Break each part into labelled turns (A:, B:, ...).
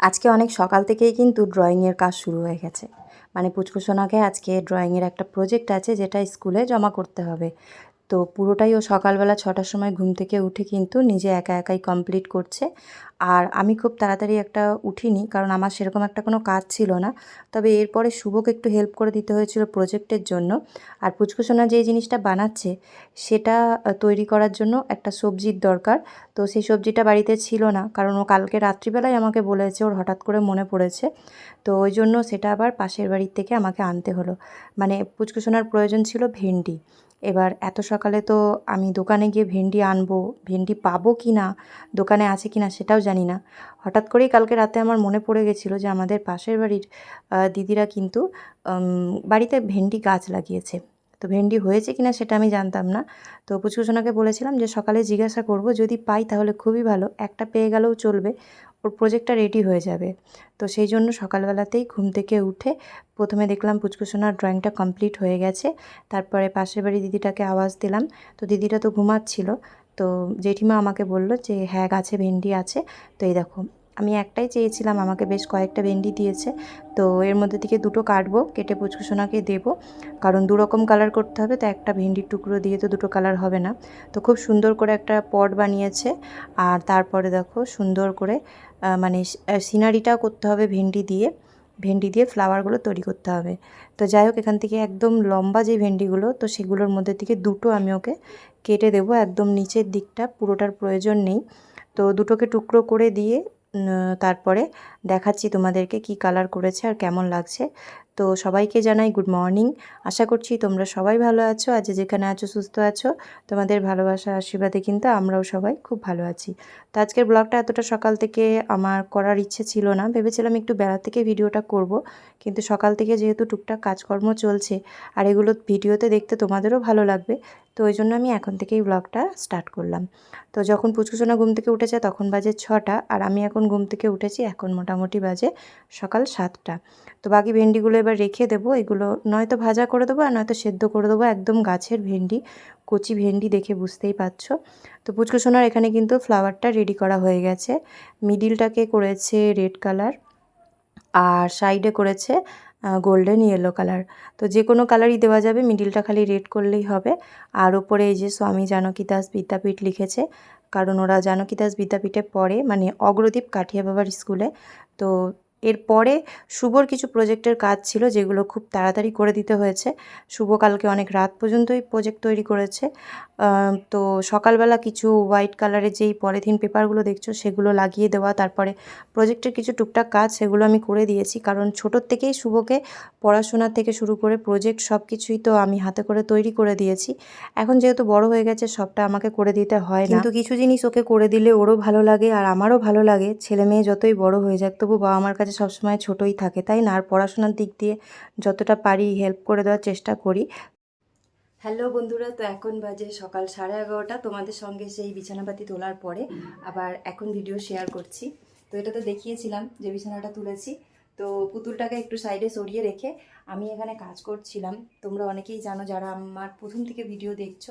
A: আজকে অনেক সকাল থেকেই কিন্তু ড্রয়িংয়ের কাজ শুরু হয়ে গেছে। মানে পুচকুসোনাকে আজকে ড্রয়িংয়ের একটা প্রজেক্ট আছে যেটা স্কুলে জমা করতে হবে। তো পুরোটাই ও সকালবেলা ছটার সময় ঘুম থেকে উঠে কিন্তু নিজে একা একাই কমপ্লিট করছে। আর আমি খুব তাড়াতাড়ি একটা উঠিনি, কারণ আমার সেরকম একটা কোনো কাজ ছিল না। তবে এরপরে শুভকে একটু হেল্প করে দিতে হয়েছিল প্রজেক্টের জন্য। আর পুচকুসোনা যে জিনিসটা বানাচ্ছে, সেটা তৈরি করার জন্য একটা সবজির দরকার। তো সেই সবজিটা বাড়িতে ছিল না, কারণ ও কালকে রাত্রিবেলায় আমাকে বলেছে, ওর হঠাৎ করে মনে পড়েছে। তো ওই জন্য সেটা আবার পাশের বাড়ির থেকে আমাকে আনতে হলো। মানে পুচকুসোনার প্রয়োজন ছিল ভেন্ডি। এবার এত সকালে তো আমি দোকানে গিয়ে ভেন্ডি আনব, ভেন্ডি পাবো কি না দোকানে আছে কি না সেটাও জানি না। হঠাৎ করেই কালকে রাতে আমার মনে পড়ে গেছিল যে আমাদের পাশের বাড়ির দিদিরা কিন্তু বাড়িতে ভেন্ডি গাছ লাগিয়েছে। তো ভেন্ডি হয়েছে কিনা সেটা আমি জানতাম না। তো পুচকুসোনাকে বলেছিলাম যে সকালে জিজ্ঞাসা করব, যদি পাই তাহলে খুবই ভালো, একটা পেয়ে গেলেও চলবে। ওর প্রজেক্টটা রেডি হয়ে যাবে। তো সেই জন্য সকালবেলাতেই ঘুম থেকে উঠে প্রথমে দেখলাম পুচকুসোনার ড্রয়িংটা কমপ্লিট হয়ে গেছে। তারপরে পাশের বাড়ি দিদিটাকে আওয়াজ দিলাম। তো দিদিটা তো ঘুমাচ্ছিল। তো জেঠিমা আমাকে বলল যে হ্যাঁ গাছে ভেন্ডি আছে। তো এই দেখো আমি একটাই চেয়েছিলাম, আমাকে বেশ কয়েকটা ভেন্ডি দিয়েছে। তো এর মধ্যে থেকে দুটো কাটবো, কেটে পুচকুসোনাকে দেবো। কারণ দু রকম কালার করতে হবে, তো একটা ভেন্ডির টুকরো দিয়ে তো দুটো কালার হবে না। তো খুব সুন্দর করে একটা পট বানিয়েছে। আর তারপরে দেখো সুন্দর করে মানে সিনারিটাও করতে হবে ভেন্ডি দিয়ে। ভেন্ডি দিয়ে ফ্লাওয়ারগুলো তৈরি করতে হবে। তো যাই হোক, এখান থেকে একদম লম্বা যে ভেন্ডিগুলো, তো সেগুলোর মধ্যে থেকে দুটো আমি ওকে কেটে দেবো। একদম নিচের দিকটা, পুরোটার প্রয়োজন নেই। তো দুটোকে টুকরো করে দিয়ে তারপরে দেখাচ্ছি তোমাদেরকে কি কালার করেছে আর কেমন লাগছে। তো সবাইকে জানাই গুড মর্নিং আশা করছি তোমরা সবাই ভালো আছো। আজ যেখানে আছো, সুস্থ আছো। তোমাদের ভালোবাসা, আশীর্বাদে কিন্তু আমরাও সবাই খুব ভালো আছি। তো আজকের ব্লগটা এতটা সকাল থেকে আমার করার ইচ্ছে ছিল না। ভেবেছিলাম একটু বেলা থেকে ভিডিওটা করব, কিন্তু সকাল থেকে যেহেতু টুকটাক কাজকর্ম চলছে, আর এগুলো ভিডিওতে দেখতে তোমাদেরও ভালো লাগবে, তো ওই জন্য আমি এখন থেকেই ব্লগটা স্টার্ট করলাম। তো যখন পুচকুচোনা ঘুম থেকে উঠেছে তখন বাজে ছটা, আর আমি এখন ঘুম থেকে উঠেছি এখন মোটামুটি বাজে সকাল সাতটা। তো বাকি ভেন্ডিগুলো এবার রেখে দেবো। এগুলো নয়তো ভাজা করে দেবো আর নয়তো সেদ্ধ করে দেবো একদম গাছের ভেন্ডি। কচি ভেন্ডি দেখে বুঝতেই পারছ। তো পুচকু সোনার এখানে কিন্তু ফ্লাওয়ারটা রেডি করা হয়ে গেছে। মিডিলটাকে করেছে রেড কালার আর সাইডে করেছে গোল্ডেন ইয়েলো কালার। তো যে কোনো কালারই দেওয়া যাবে, মিডিলটা খালি রেড করলেই হবে। আর ওপরে এই যে স্বামী জানকী দাস বিদ্যাপীঠ লিখেছে, কারণ ওরা জানকী দাস বিদ্যাপীঠে পড়ে মানে অগ্রদীপ কাঠিয়া বাবার স্কুলে। তো এরপরে শুভর কিছু প্রজেক্টের কাজ ছিল যেগুলো খুব তাড়াতাড়ি করে দিতে হয়েছে। শুভ কালকে অনেক রাত পর্যন্তই প্রজেক্ট তৈরি করেছে। তো সকালবেলা কিছু হোয়াইট কালারের যেই পলিথিন পেপারগুলো দেখছ সেগুলো লাগিয়ে দেওয়া, তারপরে প্রজেক্টের কিছু টুকটাক কাজ সেগুলো আমি করে দিয়েছি। কারণ ছোটোর থেকেই শুভকে পড়াশোনা থেকে শুরু করে প্রজেক্ট সব কিছুই তো আমি হাতে করে তৈরি করে দিয়েছি। এখন যেহেতু বড় হয়ে গেছে, সবটা আমাকে করে দিতে হয় না। কিন্তু কিছু জিনিস ওকে করে দিলে ওরও ভালো লাগে আর আমারও ভালো লাগে। ছেলে মেয়ে যতই বড় হয়ে যাক, তবু বাবা আমার কাছে সবসময় ছোটোই থাকে। তাই না? আর পড়াশোনার দিক দিয়ে যতটা পারি হেল্প করে দেওয়ার চেষ্টা করি। হ্যালো বন্ধুরা, তো এখন বাজে সকাল সাড়ে এগারোটা। তোমাদের সঙ্গে সেই বিছানাপাতি তোলার পরে আবার এখন ভিডিও শেয়ার করছি। তো এটা তো দেখিয়েছিলাম যে বিছানাটা তুলেছি। তো পুতুলটাকে একটু সাইডে সরিয়ে রেখে আমি এখানে কাজ করছিলাম। তোমরা অনেকেই জানো যারা আমার প্রথম থেকে ভিডিও দেখছ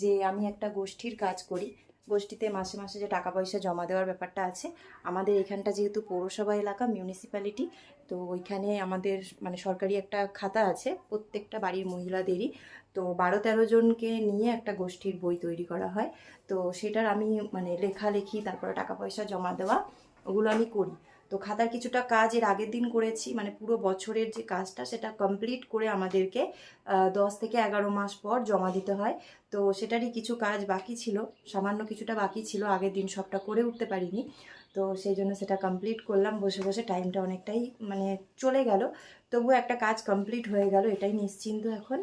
A: যে আমি একটা গোষ্ঠীর কাজ করি। গোষ্ঠীতে মাসে মাসে যে টাকা পয়সা জমা দেওয়ার ব্যাপারটা আছে, আমাদের এখানটা যেহেতু পৌরসভা এলাকা মিউনিসিপ্যালিটি তো ওইখানে আমাদের মানে সরকারি একটা খাতা আছে, প্রত্যেকটা বাড়ির মহিলাদেরই। তো বারো তেরো জনকে নিয়ে একটা গোষ্ঠীর বই তৈরি করা হয়। তো সেটার আমি মানে লেখালেখি, তারপরে টাকা পয়সা জমা দেওয়া, ওগুলো আমি করি। তো খাতার কিছুটা কাজ এর আগের দিন করেছি মানে পুরো বছরের যে কাজটা সেটা কমপ্লিট করে আমাদেরকে দশ থেকে এগারো মাস পর জমা দিতে হয়। তো সেটারই কিছু কাজ বাকি ছিল, সামান্য কিছুটা বাকি ছিল, আগের দিন সবটা করে উঠতে পারিনি। তো সেই জন্য সেটা কমপ্লিট করলাম, বসে বসে টাইমটা অনেকটাই মানে চলে গেল। তবু একটা কাজ কমপ্লিট হয়ে গেল, এটাই নিশ্চিন্ত এখন।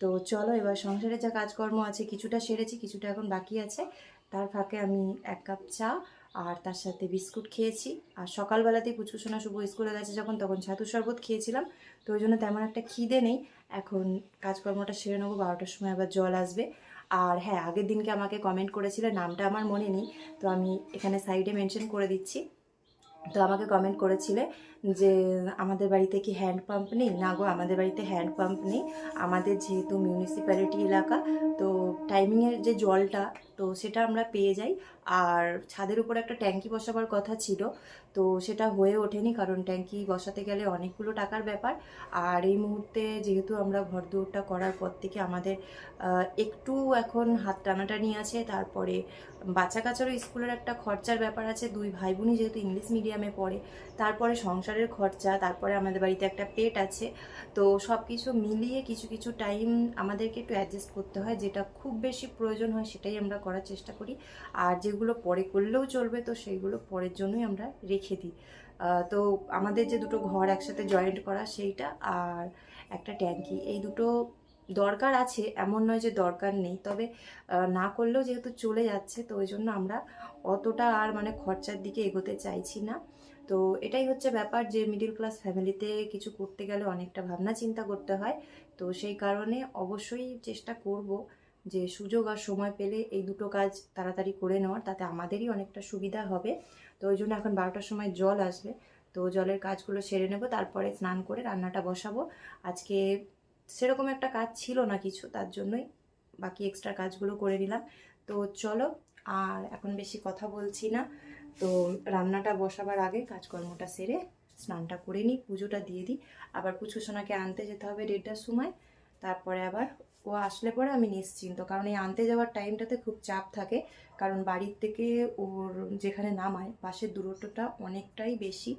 A: তো চলো এবার সংসারে যা কাজকর্ম আছে, কিছুটা সেরেছি, কিছুটা এখন বাকি আছে। তার ফাঁকে আমি এক কাপ চা আর তার সাথে বিস্কুট খেয়েছি। আর সকালবেলাতেই পুচকুসোনা শুভ স্কুলে গেছে যখন, তখন ছাতু শরবত খেয়েছিলাম। তো ওই জন্য তেমন একটা খিদে নেই। এখন কাজকর্মটা সেরে নেব, বারোটার সময় আবার জল আসবে। আর হ্যাঁ আগের দিনকে আমাকে কমেন্ট করেছিলে, নামটা আমার মনে নেই। তো আমি এখানে সাইডে মেনশন করে দিচ্ছি। তো আমাকে কমেন্ট করেছিলে যে, আমাদের বাড়িতে কি হ্যান্ড পাম্প নেই? না গো, আমাদের বাড়িতে হ্যান্ড পাম্প নেই। আমাদের যেহেতু মিউনিসিপ্যালিটি এলাকা, তো টাইমিংয়ের যে জলটা, তো সেটা আমরা পেয়ে যাই। আর ছাদের উপর একটা ট্যাঙ্কি বসাবার কথা ছিল। তো সেটা হয়ে ওঠেনি কারণ ট্যাঙ্কি বসাতে গেলে অনেকগুলো টাকার ব্যাপার। আর এই মুহূর্তে যেহেতু আমরা ঘর দৌড়টা করার পর থেকে আমাদের একটু এখন হাত টানাটানি আছে, তারপরে বাচ্চা কাচারও স্কুলের একটা খরচার ব্যাপার আছে। দুই ভাই বোনই যেহেতু ইংলিশ মিডিয়ামে পড়ে তারপরে সংসারের খরচা, তারপরে আমাদের বাড়িতে একটা পেট আছে। তো সব কিছু মিলিয়ে কিছু কিছু টাইম আমাদেরকে একটু অ্যাডজাস্ট করতে হয়, যেটা খুব বেশি প্রয়োজন হয় সেটাই আমরা করার চেষ্টা করি। আর যেগুলো পরে করলেও চলবে, তো সেইগুলো পরের জন্যই আমরা রেখে দিই। তো আমাদের যে দুটো ঘর একসাথে জয়েন্ট করা সেইটা আর একটা ট্যাঙ্কি, এই দুটো দরকার আছে, এমন নয় যে দরকার নেই। তবে না করলেও যেহেতু চলে যাচ্ছে, তো ওই জন্য আমরা অতটা আর মানে খরচার দিকে এগোতে চাইছি না। তো এটাই হচ্ছে ব্যাপার যে মিডিল ক্লাস ফ্যামিলিতে কিছু করতে গেলে অনেকটা ভাবনা চিন্তা করতে হয়। তো সেই কারণে অবশ্যই চেষ্টা করব যে সুযোগ আর সময় পেলে এই দুটো কাজ তাড়াতাড়ি করে নেওয়ার, তাতে আমাদেরই অনেকটা সুবিধা হবে। তো ওই জন্য এখন বারোটার সময় জল আসবে। তো জলের কাজগুলো সেরে নেব, তারপরে স্নান করে রান্নাটা বসাবো। আজকে সেরকম একটা কাজ ছিল না কিছু, তার জন্যই বাকি এক্সট্রা কাজগুলো করে নিলাম। তো চলো, আর এখন বেশি কথা বলছি না। তো রান্নাটা বসাবার আগে কাজকর্মটা সেরে স্নানটা করে নিই, পুজোটা দিয়ে দিই। আবার পুচু সোনাকে আনতে যেতে হবে দেড়টার সময়। তারপরে আবার ও আসলে পরে আমি নিশ্চিন্ত, কারণ এই আনতে যাওয়ার টাইমটাতে খুব চাপ থাকে। কারণ বাড়ির থেকে ওর যেখানে নামায়, বাসের দূরত্বটা অনেকটাই বেশি।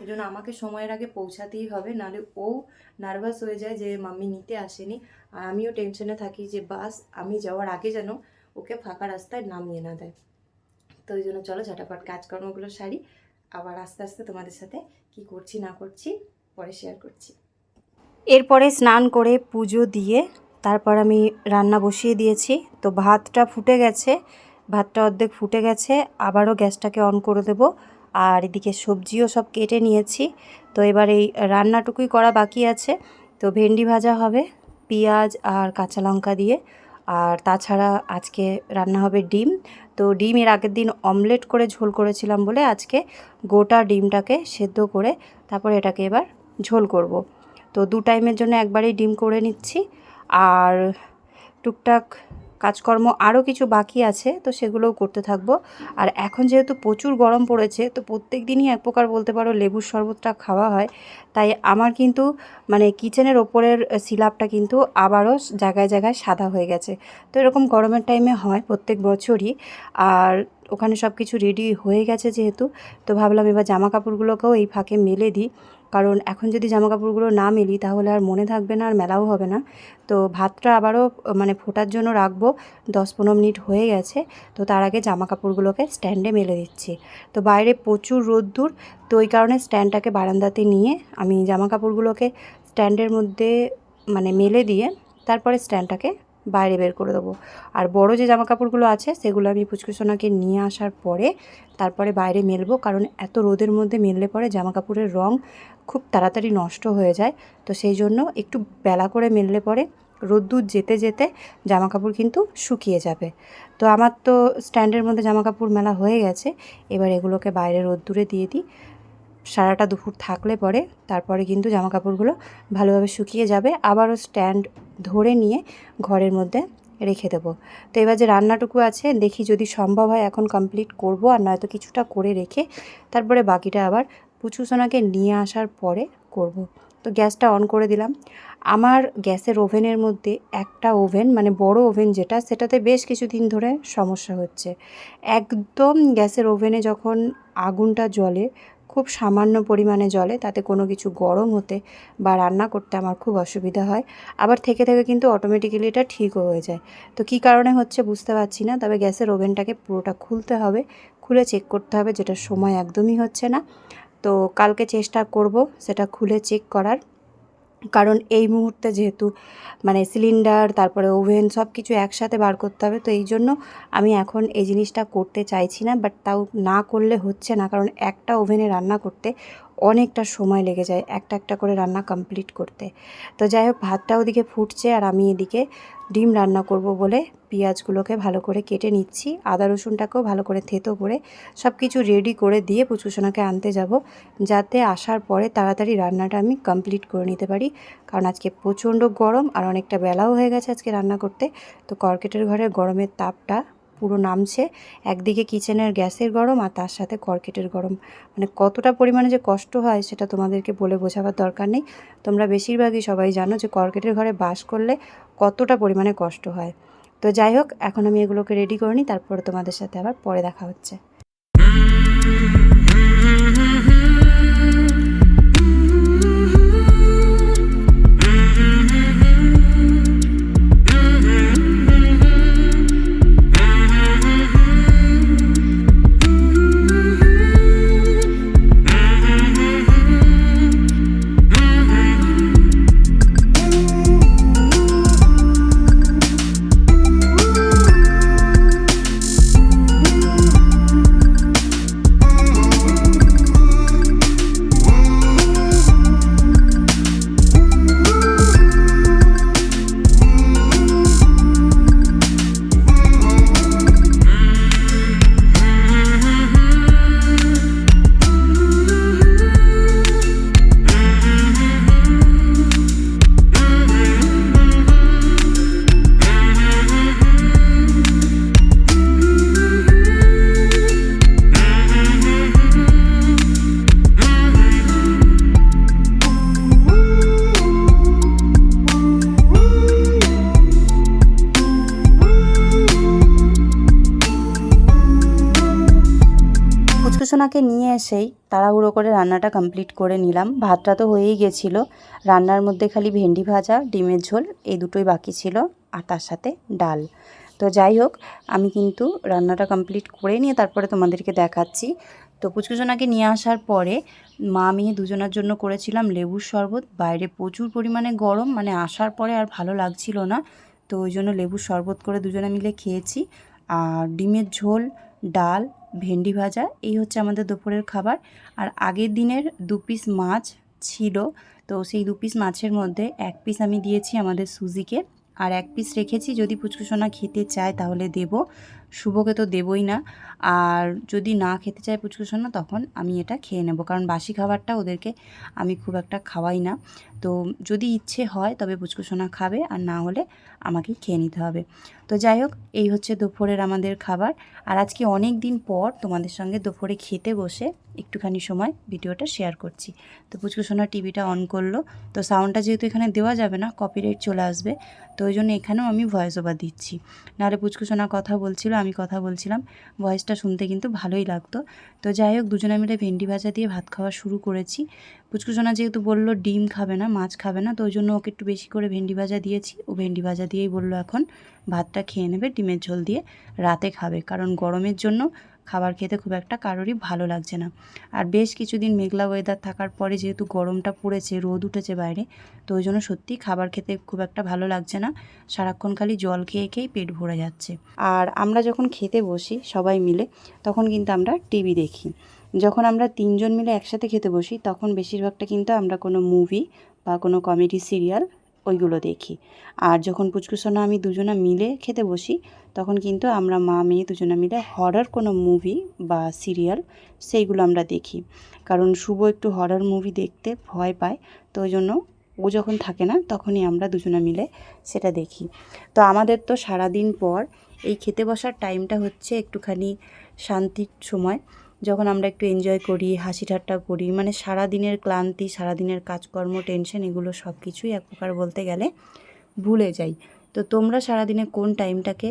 A: ওই জন্য আমাকে সময়ের আগে পৌঁছাতেই হবে, নাহলে ও নার্ভাস হয়ে যায় যে মাম্মি নিতে আসেনি। আর আমিও টেনশনে থাকি যে বাস আমি যাওয়ার আগে যেন ওকে ফাঁকা রাস্তায় নামিয়ে না দেয়। তো ওই জন্য চলো ঝটাপট কাজকর্মগুলো সারি। আবার আস্তে আস্তে তোমাদের সাথে কি করছি, না করছি, পরে শেয়ার করছি। এরপরে স্নান করে পুজো দিয়ে তারপর আমি রান্না বসিয়ে দিয়েছি। তো ভাতটা ফুটে গেছে, ভাতটা অর্ধেক ফুটে গেছে, আবারও গ্যাসটাকে অন করে দেব। আর এদিকে সবজিও সব কেটে নিয়েছি। তো এবার এই রান্নাটুকুই করা বাকি আছে। তো ভেন্ডি ভাজা হবে, পেঁয়াজ আর কাঁচা লঙ্কা দিয়ে। আর তাছাড়া আজকে রান্না হবে ডিম। তো ডিম এর আগের দিন অমলেট করে ঝোল করেছিলাম বলে আজকে গোটা ডিমটাকে সেদ্ধ করে তারপরে এটাকে এবার ঝোল করব। তো দু টাইমের জন্য একবারেই ডিম করে নিচ্ছি। আর টুকটাক কাজকর্ম আরও কিছু বাকি আছে, তো সেগুলোও করতে থাকব। আর এখন যেহেতু প্রচুর গরম পড়েছে, তো প্রত্যেক দিনই এক প্রকার বলতে পারো লেবুর শরবতটা খাওয়া হয়। তাই আমার কিন্তু মানে কিচেনের ওপরের সিলাপটা কিন্তু আবারও জায়গায় জায়গায় সাদা হয়ে গেছে। তো এরকম গরমের টাইমে হয় প্রত্যেক বছরই। আর ওখানে সব কিছু রেডি হয়ে গেছে যেহেতু, তো ভাবলাম এবার জামা কাপড়গুলোকেও এই ফাঁকে মেলে দিই। কারণ এখন যদি জামা কাপড়গুলো না মেলি তাহলে আর মনে থাকবে না আর মেলাও হবে না। তো ভাতটা আবারও মানে ফোটার জন্য রাখব। দশ পনেরো মিনিট হয়ে গেছে। তো তার আগে জামা কাপড়গুলোকে স্ট্যান্ডে মেলে দিচ্ছি। তো বাইরে প্রচুর রোদ্দুর। তো ওই কারণে স্ট্যান্ডটাকে বারান্দাতে নিয়ে আমি জামা কাপড়গুলোকে স্ট্যান্ডের মধ্যে মানে মেলে দিয়ে তারপরে স্ট্যান্ডটাকে বাইরে বের করে দেবো। আর বড় যে জামা কাপড়গুলো আছে, সেগুলো আমি পুচকুসোনাকে নিয়ে আসার পরে, তারপরে বাইরে মেলবো। কারণ এত রোদের মধ্যে মেললে পরে জামা কাপড়ের রং খুব তাড়াতাড়ি নষ্ট হয়ে যায়। তো সেই জন্য একটু বেলা করে মেললে পরে রোদ্দুর যেতে যেতে জামা কাপড় কিন্তু শুকিয়ে যাবে। তো আমার তো স্ট্যান্ডের মধ্যে জামা কাপড় মেলা হয়ে গেছে। এবার এগুলোকে বাইরে রোদ্দুরে দিয়ে দিই। সারাটা দুপুর থাকলে পরে তারপরে কিন্তু জামা কাপড়গুলো ভালোভাবে শুকিয়ে যাবে। আবারও স্ট্যান্ড ধরে নিয়ে ঘরের মধ্যে রেখে দেবো। তো এবার যে রান্নাটুকু আছে, দেখি যদি সম্ভব হয় এখন কমপ্লিট করব আর নয়তো কিছুটা করে রেখে তারপরে বাকিটা আবার পুচু সোনাকে নিয়ে আসার পরে করব। তো গ্যাসটা অন করে দিলাম। আমার গ্যাসের ওভেনের মধ্যে একটা ওভেন মানে বড় ওভেন যেটা, সেটাতে বেশ কিছুদিন ধরে সমস্যা হচ্ছে। একদম গ্যাসের ওভেনে যখন আগুনটা জ্বলে খুব সামান্য পরিমাণে জলে, তাতে কোনো কিছু গরম হতে বা রান্না করতে আমার খুব অসুবিধা হয়। আবার থেকে থেকে কিন্তু অটোমেটিক্যালি এটা ঠিকও হয়ে যায়। তো কি কারণে হচ্ছে বুঝতে পারছি না, তবে গ্যাসের ওভেনটাকে পুরোটা খুলতে হবে, খুলে চেক করতে হবে, যেটা সময় একদমই হচ্ছে না। তো কালকে চেষ্টা করব সেটা খুলে চেক করার। কারণ এই মুহূর্তে যেহেতু মানে সিলিন্ডার তারপরে ওভেন সব কিছু একসাথে বার করতে হবে, তো এই জন্য আমি এখন এই জিনিসটা করতে চাইছি না বাট তাও না করলে হচ্ছে না, কারণ একটা ওভেনে রান্না করতে অনেকটা সময় লেগে যায় একটা একটা করে রান্না কমপ্লিট করতে। তো যাই হোক ভাতটা ওদিকে ফুটছে আর আমি এদিকে ডিম রান্না করব বলে পেঁয়াজগুলোকে ভালো করে কেটে নিচ্ছি। আদা রসুনটাকেও ভালো করে থেতো করে সব কিছু রেডি করে দিয়ে পুচুসোনাকে আনতে যাব যাতে আসার পরে তাড়াতাড়ি রান্নাটা আমি কমপ্লিট করে নিতে পারি। কারণ আজকে প্রচণ্ড গরম আর অনেকটা বেলাও হয়ে গেছে আজকে রান্না করতে। তো কর্কেটের ঘরে গরমের তাপটা পুরো নামছে। একদিকে কিচেনের গ্যাসের গরম আর তার সাথে কর্কেটের গরম। মানে কতটা পরিমাণে যে কষ্ট হয় সেটা তোমাদেরকে বলে বোঝাবার দরকার নেই। তোমরা বেশিরভাগই সবাই জানো যে কর্কেটের ঘরে বাস করলে কতটা পরিমাণে কষ্ট হয়। তো যাই হোক, এখন আমি এগুলোকে রেডি করে নিই, তারপরে তোমাদের সাথে আবার পরে দেখা হচ্ছে। এসেই তাড়াহুড়ো করে রান্নাটা কমপ্লিট করে নিলাম। ভাতটা তো হয়েই গেছিল। রান্নার মধ্যে খালি ভেন্ডি ভাজা, ডিমের ঝোল, এই দুটোই বাকি ছিল আর তার সাথে ডাল। তো যাই হোক, আমি কিন্তু রান্নাটা কমপ্লিট করে নিয়ে তারপরে তোমাদেরকে দেখাচ্ছি। তো পুচকুসোনাকে নিয়ে আসার পরে মা মেয়ে দুজনের জন্য করেছিলাম লেবুর শরবত। বাইরে প্রচুর পরিমাণে গরম মানে আসার পরে আর ভালো লাগছিল না। তো ওই জন্য লেবুর শরবত করে দুজনে মিলে খেয়েছি। আর ডিমের ঝোল, ডাল ভেন্ডি ভাজা, এই হচ্ছে আমাদের দুপুরের খাবার। আর আগের দিনের দু পিস মাছ ছিল, তো সেই দু পিস মাছের মধ্যে এক পিস আমি দিয়েছি আমাদের সুজিকে। আর এক পিস রেখেছি, যদি পুচকুসোনা খেতে চায় তাহলে দেব। শুভকে তো দেবই না। আর যদি না খেতে চায় পুচকুসোনা তখন আমি এটা খেয়ে নেব। কারণ বাসি খাবারটা ওদেরকে আমি খুব একটা খাওয়াই না। তো যদি ইচ্ছে হয়, তবে পুচকু পুচকুসোনা খাবে, আর না হলে আমাকে খেয়ে নিতে হবে। তো যাই হোক, এই হচ্ছে দুপুরের আমাদের খাবার। আর আজকে অনেক দিন পর তোমাদের সঙ্গে দুপুরে খেতে বসে একটুখানি সময় ভিডিওটা শেয়ার করছি। তো পুচকু পুচকুসোনা টিভিটা অন করল। তো সাউন্ডটা যেহেতু এখানে দেওয়া যাবে না কপিরাইট চলে আসবে। তো ওই জন্য এখানেও আমি ভয়েস ওভার দিচ্ছি। নাহলে পুচকু পুচকুসোনা কথা বলছিল আমি কথা বলছিলাম। ভয়েসটা শুনতে কিন্তু ভালোই লাগতো। তো যাই হোক, দুজনে মিলে ভেন্ডি ভাজা দিয়ে ভাত খাওয়া শুরু করেছি। পুচকুচনা যেহেতু বলল ডিম খাবে না, মাছ খাবে না, তো ওই জন্য ওকে একটু বেশি করে ভেন্ডি ভাজা দিয়েছি। ও ভেন্ডি ভাজা দিয়েই বলল এখন, ভাতটা খেয়ে নেবে ডিমের ঝোল দিয়ে, রাতে খাবে। কারণ গরমের জন্য খাবার খেতে খুব একটা কারোরই ভালো লাগছে না। আর বেশ কিছুদিন মেঘলা ওয়েদার থাকার পরে যেহেতু গরমটা পড়েছে, রোদ উঠেছে বাইরে, তো ওই জন্য সত্যি খাবার খেতে খুব একটা ভালো লাগছে না। সারাক্ষণ খালি জল খেয়ে খেয়েই পেট ভরে যাচ্ছে। আর আমরা যখন খেতে বসি সবাই মিলে, তখন কিন্তু আমরা টিভি দেখি। যখন আমরা তিনজন মিলে একসাথে খেতে বসি, তখন বেশিরভাগটা কিন্তু আমরা কোনো মুভি বা কোনো কমেডি সিরিয়াল ওইগুলো দেখি। আর যখন পুচকুসোনা আমি দুজনা মিলে খেতে বসি, তখন কিন্তু আমরা মা, মেয়ে দুজনা মিলে হরর কোনো মুভি বা সিরিয়াল সেইগুলো আমরা দেখি। কারণ শুভ একটু হরর মুভি দেখতে ভয় পায়, তো ওই জন্য ও যখন থাকে না, তখনই আমরা দুজনা মিলে সেটা দেখি। তো আমাদের তো সারাদিন পর এই খেতে বসার টাইমটা হচ্ছে একটুখানি শান্তির সময়। যখন আমরা একটু এনজয় করি, হাসি ঠাট্টা করি মানে সারা দিনের ক্লান্তি সারা দিনের কাজকর্ম টেনশন এগুলো সব কিছুই এক প্রকার বলতে গেলে ভুলে যাই। তো তোমরা সারা দিনে কোন টাইমটাকে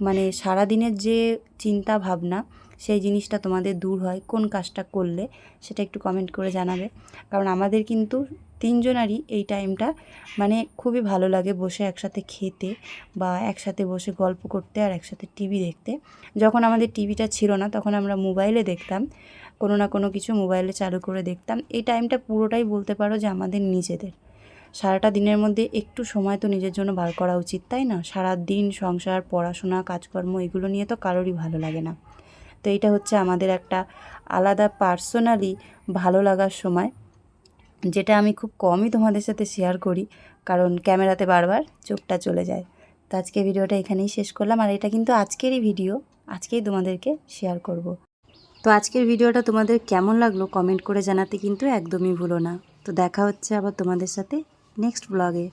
A: মানে সারা দিনের যে চিন্তা ভাবনা, সেই জিনিসটা তোমাদের দূর হয়, কোন কাজটা করলে, সেটা একটু কমেন্ট করে জানাবে। কারণ আমাদের কিন্তু তিনজনারই এই টাইমটা। মানে খুবই ভালো লাগে বসে একসাথে খেতে বা একসাথে বসে গল্প করতে আর একসাথে টিভি দেখতে। যখন আমাদের টিভিটা ছিল না, তখন আমরা মোবাইলে দেখতাম। কোনো না কোনো কিছু মোবাইলে চালু করে দেখতাম। এই টাইমটা পুরোটাই বলতে পারো যে আমাদের নিজেদের। সারাটা দিনের মধ্যে একটু সময় তো নিজের জন্য বার করা উচিত, তাই না? সারা দিন সংসার, পড়াশোনা, কাজকর্ম, এগুলো নিয়ে তো কারোরই ভালো লাগে না। তো এইটা হচ্ছে আমাদের একটা আলাদা পার্সোনালি ভালো লাগার সময়। যেটা আমি খুব কমই তোমাদের সাথে শেয়ার করি, কারণ ক্যামেরাতে বারবার চোখটা চলে যায়। তো আজকে ভিডিওটা এখানেই শেষ করলাম, আর এটা কিন্তু আজকেরই ভিডিও, আজকেই তোমাদেরকে শেয়ার করব। তো আজকের ভিডিওটা তোমাদের কেমন লাগল কমেন্ট করে জানাতে কিন্তু একদমই ভুলো না। তো দেখা হচ্ছে আবার তোমাদের সাথে নেক্সট ব্লগে